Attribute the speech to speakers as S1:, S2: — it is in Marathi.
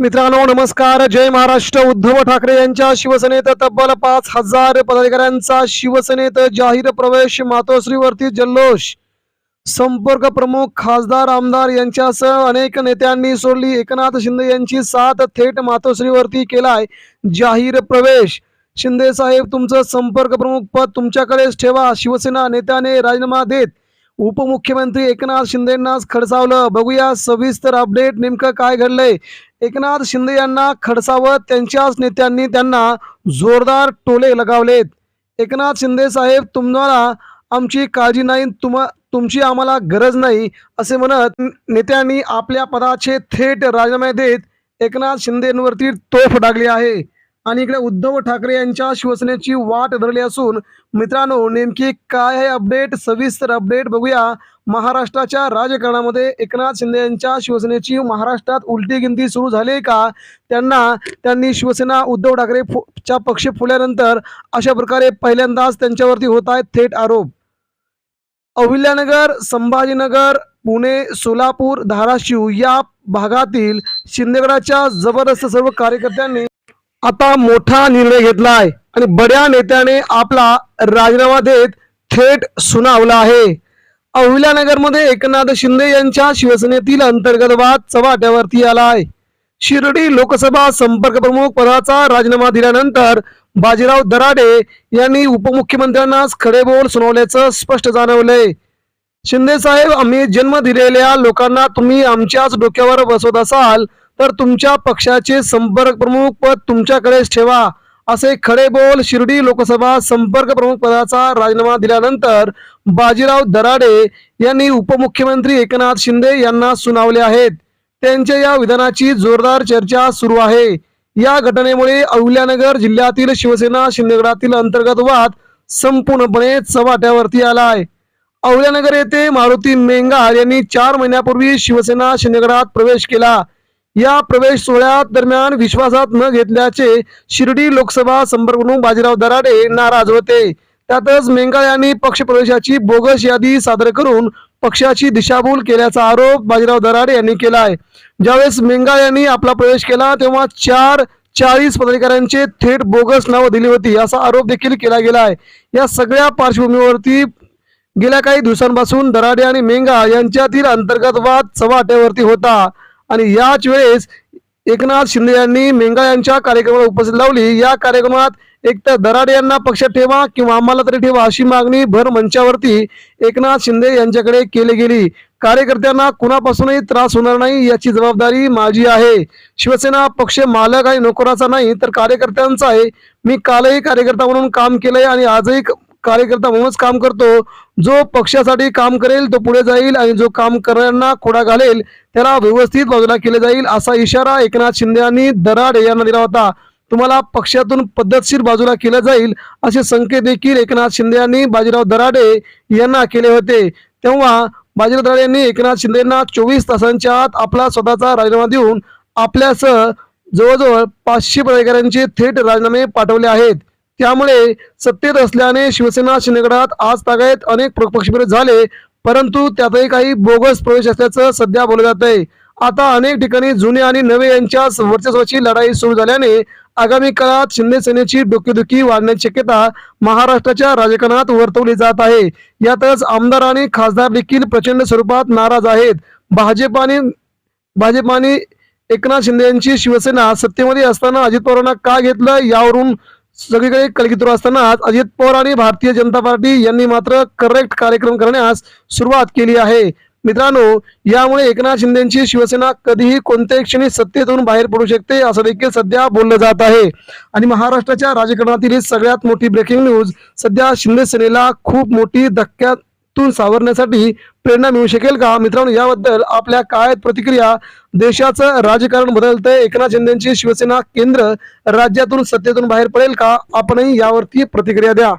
S1: मित्रांनो नमस्कार. जय महाराष्ट्र. उद्धव ठाकरे यांच्या शिवसेनेत तब्बल पाच हजार पदाधिकाऱ्यांचा शिवसेनेत जाहीर प्रवेश मातोश्रीवरती जल्लोष. संपर्क प्रमुख खासदार आमदार यांच्यासह अनेक नेत्यांनी सोडली. एकनाथ शिंदे यांची साथ थेट मातोश्रीवरती केलाय जाहीर प्रवेश. शिंदे साहेब तुमचं संपर्क प्रमुख पद तुमच्याकडेच ठेवा. शिवसेना नेत्याने राजीनामा देत उपमुख्यमंत्री एकनाथ शिंदेंनाच खडसावलं. बघूया सविस्तर अपडेट नेमकं काय घडलंय. एकनाथ शिंदे यांना खडसावत त्यांच्याच नेत्यांनी त्यांना जोरदार टोले लगावलेत. एकनाथ शिंदे साहेब तुम्हाला आमची काळजी नाही तुम तुमची आम्हाला गरज नाही असे म्हणत नेत्यांनी आपल्या पदाचे थेट राजीनामे देत एकनाथ शिंदेवरती तोफ डागली आहे. आणि इकडे उद्धव ठाकरे यांच्या शिवसेनेची वाट धरली असून मित्रांनो नेमकी काय आहे अपडेट? सविस्तर अपडेट बघूया. महाराष्ट्राच्या राजकारणामध्ये एकनाथ शिंदे यांच्या शिवसेनेची महाराष्ट्रात उलटी गिनती सुरू झाली का? त्यांना त्यांनी शिवसेना उद्धव ठाकरे च्या पक्ष फुल्यानंतर अशा प्रकारे पहिल्यांदाच त्यांच्यावरती होत आहेत थेट आरोप. अहिल्यानगर संभाजीनगर पुणे सोलापूर धाराशिव या भागातील शिंदेगडाच्या जबरदस्त सर्व कार्यकर्त्यांनी आता मोठा निर्णय घेतलाय आणि बड्या नेत्याने आपला राजीनामा देत थेट सुनावला आहे. अहिल्यानगरमध्ये एकनाथ शिंदे यांच्या शिवसेनेतील अंतर्गत वाद चव्हाट्यावरती आहे शिर्डी लोकसभा संपर्क प्रमुख पदाचा राजीनामा दिल्यानंतर बाजीराव दराडे यांनी उपमुख्यमंत्र्यांनाच खडे बोल सुनावल्याचं स्पष्ट जाणवलंय. शिंदे साहेब आम्ही जन्म दिलेल्या लोकांना तुम्ही आमच्याच डोक्यावर बसवत असाल तर तुमच्या पक्षाचे संपर्क प्रमुख पद तुमच्याकडेच ठेवा. असे खडे बोल शिर्डी लोकसभा संपर्क प्रमुख पदाचा राजीनामा दिल्यानंतर बाजीराव दराडे यांनी उपमुख्यमंत्री एकनाथ शिंदे यांना सुनावले आहेत. त्यांच्या या विधानाची जोरदार चर्चा सुरू आहे. या घटनेमुळे अहिल्यानगर जिल्ह्यातील शिवसेना शिंदेगडातील अंतर्गत वाद संपूर्णपणे चव्हाट्यावरती आलाय. अहिल्यानगर येथे मारुती मेंगाळ यांनी चार महिन्यापूर्वी शिवसेना शिंदेगडात प्रवेश केला. या प्रवेश सोहळ्यात दरम्यान विश्वासात न घेतल्याचे शिर्डी लोकसभा संपर्क बाजीराव दराडे नाराज होते. त्यातच मेंगाळ यांनी पक्ष प्रवेशाची बोगस यादी सादर करून पक्षाची दिशाभूल केल्याचा आरोप बाजीराव दराडे यांनी केलाय. ज्यावेळेस मेंगाळ यांनी आपला प्रवेश केला तेव्हा चार चाळीस पदाधिकाऱ्यांचे थेट बोगस नावं दिली होती असा आरोप देखील केला गेलाय. या सगळ्या पार्श्वभूमीवरती गेल्या काही दिवसांपासून दराडे आणि मेंगा यांच्यातील अंतर्गत वाद चव्हाट्यावरती होता. आणि याच वेळेस एकनाथ शिंदे यांनी मेंगा यांच्या कार्यक्रमाला उपस्थित लावली. या कार्यक्रमात एकतर दराडे यांना पक्षात ठेवा किंवा आम्हाला तरी ठेवा अशी मागणी भर मंचावरती एकनाथ शिंदे यांच्याकडे केली गेली. कार्यकर्त्यांना कुणापासूनही त्रास होणार नाही याची जबाबदारी माझी आहे. शिवसेना पक्ष मालक आणि नोकराचा नाही तर कार्यकर्त्यांचा आहे. मी कालही कार्यकर्ता म्हणून काम केलंय आणि आजही कार्यकर्ता म्हणूनच काम करतो. जो पक्षासाठी काम करेल तो पुढे जाईल आणि जो काम करणाऱ्यांना खोडा घालेल त्याला व्यवस्थित बाजूला केले जाईल असा इशारा एकनाथ शिंदे यांनी दराडे यांना दिला होता. तुम्हाला पक्षातून पद्धतशीर बाजूला केलं जाईल असे संकेत देखील एकनाथ शिंदे यांनी बाजीराव दराडे यांना केले होते. तेव्हा बाजीराव दराडे यांनी एकनाथ शिंदेना चोवीस तासांच्या आत आपला स्वतःचा राजीनामा देऊन आपल्यासह जवळजवळ पाचशे पदाधिकाऱ्यांचे थेट राजीनामे पाठवले आहेत. त्यामुळे सत्तेत असल्याने शिवसेना शिंदेगडात आज तागायत अनेक प्र- पक्षविरोध झाले परंतु त्यातही काही बोगस प्रवेश असल्याचं सध्या बोललं जात आहे आता अनेक ठिकाणी जुने आणि नवे यांच्या वर्चस्वाची लढाई सुरू झाल्याने आगामी काळात शिंदे सेनेची डोकेदुखी वाढण्याची शक्यता महाराष्ट्राच्या राजकारणात वर्तवली जात आहे. यातच आमदार आणि खासदार देखील प्रचंड स्वरूपात नाराज आहेत. भाजप आणि भाजप आणि एकनाथ शिंदे यांची शिवसेना सत्तेमध्ये असताना अजित पवारांना का घेतलं यावरून सगळीकडे कलगितूर असतानाच अजित पवार आणि भारतीय जनता पार्टी यांनी मात्र करेक्ट कार्यक्रम करण्यास सुरुवात केली आहे. मित्रांनो यामुळे एकनाथ शिंदेची शिवसेना कधीही कोणत्याही क्षणी सत्तेतून बाहेर पडू शकते असं देखील सध्या बोललं जात आहे. आणि महाराष्ट्राच्या राजकारणातील सगळ्यात मोठी ब्रेकिंग न्यूज सध्या शिंदे सेनेला खूप मोठी धक्क्यातून सावरण्यासाठी प्रेरणा मिळू शकेल का? मित्रांनो याबद्दल आपल्या काय प्रतिक्रिया? देशाचं राजकारण बदलतंय. एकनाथ शिंदेची शिवसेना केंद्र राज्यातून सत्तेतून बाहेर पडेल का? आपणही यावरती प्रतिक्रिया द्या.